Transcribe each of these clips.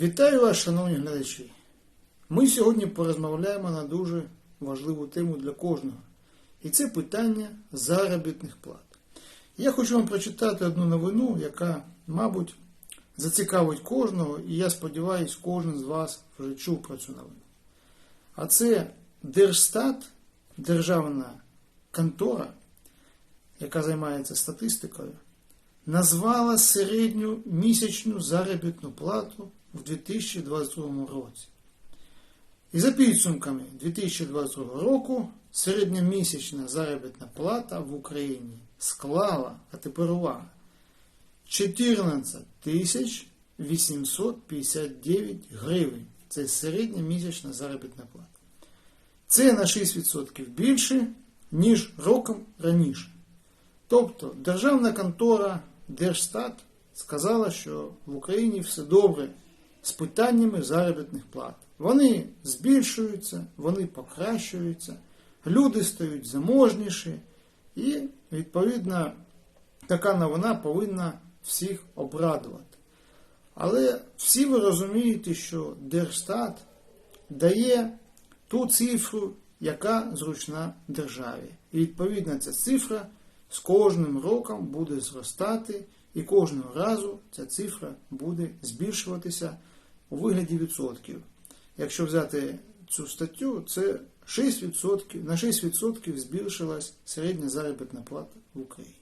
Вітаю вас, шановні глядачі. Ми сьогодні порозмовляємо на дуже важливу тему для кожного. І це питання заробітних плат. Я хочу вам прочитати одну новину, яка, мабуть, зацікавить кожного, і я сподіваюся, кожен з вас вже чув про цю новину. А це Держстат, державна контора, яка займається статистикою, назвала середню місячну заробітну плату в 2022 році. І за підсумками 2022 року середньомісячна заробітна плата в Україні склала, а тепер увага, 14 тисяч 859 гривень. Це середня місячна заробітна плата. Це на 6% більше, ніж роком раніше. Тобто Державна контора Держстат сказала, що в Україні все добре з питаннями заробітних плат. Вони збільшуються, вони покращуються, люди стають заможніші, і, відповідно, така новина повинна всіх обрадувати. Але всі ви розумієте, що Держстат дає ту цифру, яка зручна державі. І відповідно ця цифра з кожним роком буде зростати, і кожного разу ця цифра буде збільшуватися у вигляді відсотків. Якщо взяти цю статтю, це 6%, на 6% збільшилась середня заробітна плата в Україні.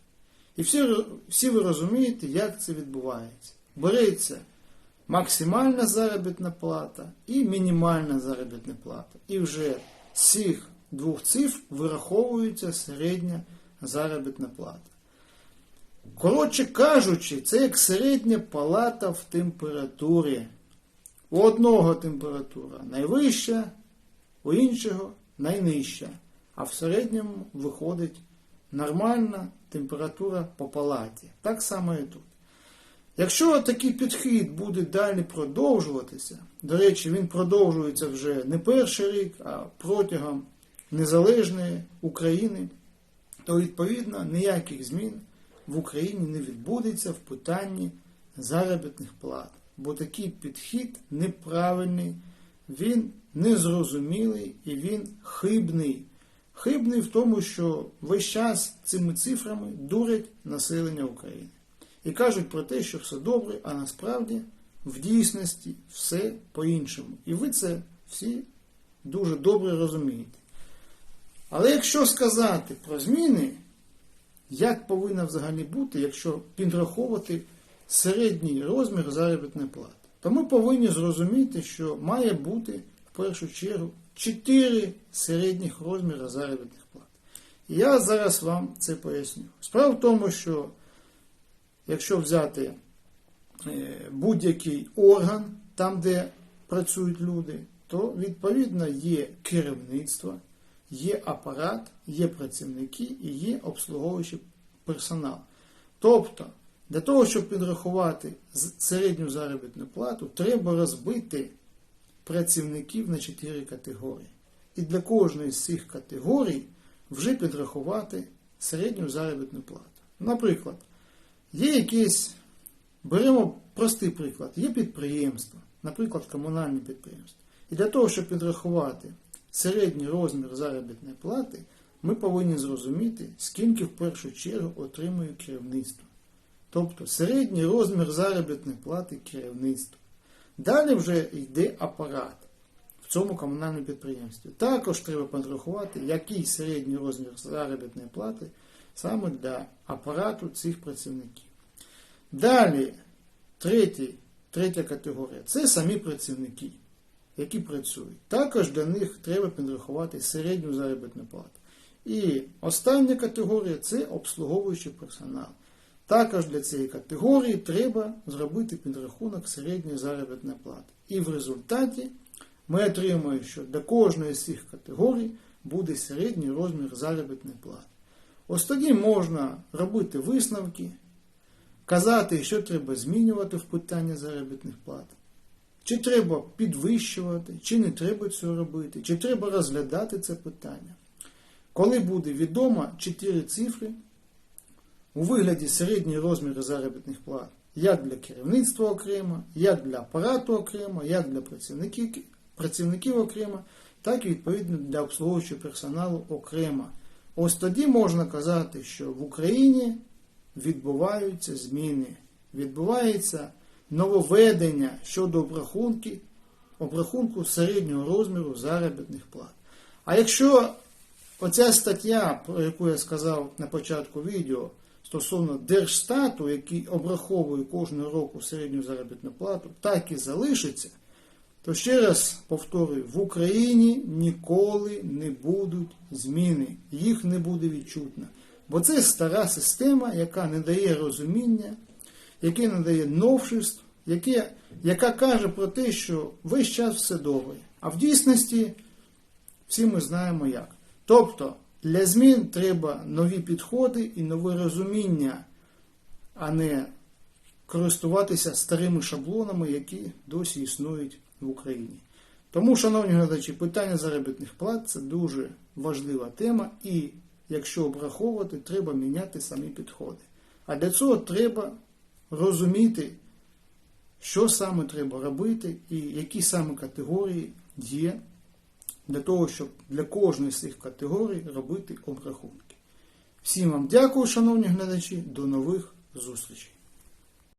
І всі, всі ви розумієте, як це відбувається. Береться максимальна заробітна плата і мінімальна заробітна плата. І вже з цих двох цифр вираховується середня заробітна плата. Коротше кажучи, це як середня палата в температурі. У одного температура найвища, у іншого найнижча. А в середньому виходить нормальна температура по палаті. Так само і тут. Якщо такий підхід буде далі продовжуватися, до речі, він продовжується вже не перший рік, а протягом незалежної України, то відповідно ніяких змін в Україні не відбудеться в питанні заробітних плат. Бо такий підхід неправильний, він незрозумілий і він хибний. Хибний в тому, що весь час цими цифрами дурять населення України. І кажуть про те, що все добре, а насправді в дійсності все по-іншому. І ви це всі дуже добре розумієте. Але якщо сказати про зміни, як повинна взагалі бути, якщо підраховувати середній розмір заробітної плати, то ми повинні зрозуміти, що має бути в першу чергу 4 середніх розміри заробітних плат. І я зараз вам це поясню. Справа в тому, що якщо взяти е, будь-який орган, там, де працюють люди, то відповідно є керівництво, є апарат, є працівники і є обслуговуючий персонал. Тобто, для того, щоб підрахувати середню заробітну плату, треба розбити працівників на 4 категорії. І для кожної з цих категорій вже підрахувати середню заробітну плату. Наприклад, є якесь, беремо простий приклад, є підприємство, наприклад, комунальне підприємство. І для того, щоб підрахувати середній розмір заробітної плати, ми повинні зрозуміти, скільки в першу чергу отримує керівництво. Тобто середній розмір заробітної плати керівництва. Далі вже йде апарат в цьому комунальному підприємстві. Також треба підрахувати, який середній розмір заробітної плати саме для апарату цих працівників. Далі, третій, третя категорія це самі працівники, які працюють. Також для них треба підрахувати середню заробітну плату. І остання категорія це обслуговуючий персонал. Також для цієї категорії треба зробити підрахунок середньої заробітної плати. І в результаті ми отримуємо, що для кожної з цих категорій буде середній розмір заробітної плати. Ось тоді можна робити висновки, казати, що треба змінювати в питанні заробітних плат. Чи треба підвищувати, чи не треба цього робити, чи треба розглядати це питання. Коли буде відомо 4 цифри, у вигляді середньої розміри заробітних плат як для керівництва окремо, як для апарату окремо, як для працівників, працівників окремо, так і відповідно для обслуговуючого персоналу окремо. Ось тоді можна казати, що в Україні відбуваються зміни, відбувається нововведення щодо обрахунки, обрахунку середнього розміру заробітних плат. А якщо оця стаття, про яку я сказав на початку відео, стосовно Держстату, який обраховує кожного року середню заробітну плату, так і залишиться, то ще раз повторюю, в Україні ніколи не будуть зміни, їх не буде відчутно. Бо це стара система, яка не дає розуміння, яка не дає новшеств, яке, яка каже про те, що весь час все добре. А в дійсності всі ми знаємо як. Тобто для змін треба нові підходи і нове розуміння, а не користуватися старими шаблонами, які досі існують в Україні. Тому, шановні глядачі, питання заробітних плат це дуже важлива тема, і якщо обраховувати, треба міняти самі підходи. А для цього треба розуміти, що саме треба робити і які саме категорії є для того, щоб для кожної з цих категорій робити обрахунки. Всім вам дякую, шановні глядачі, до нових зустрічей.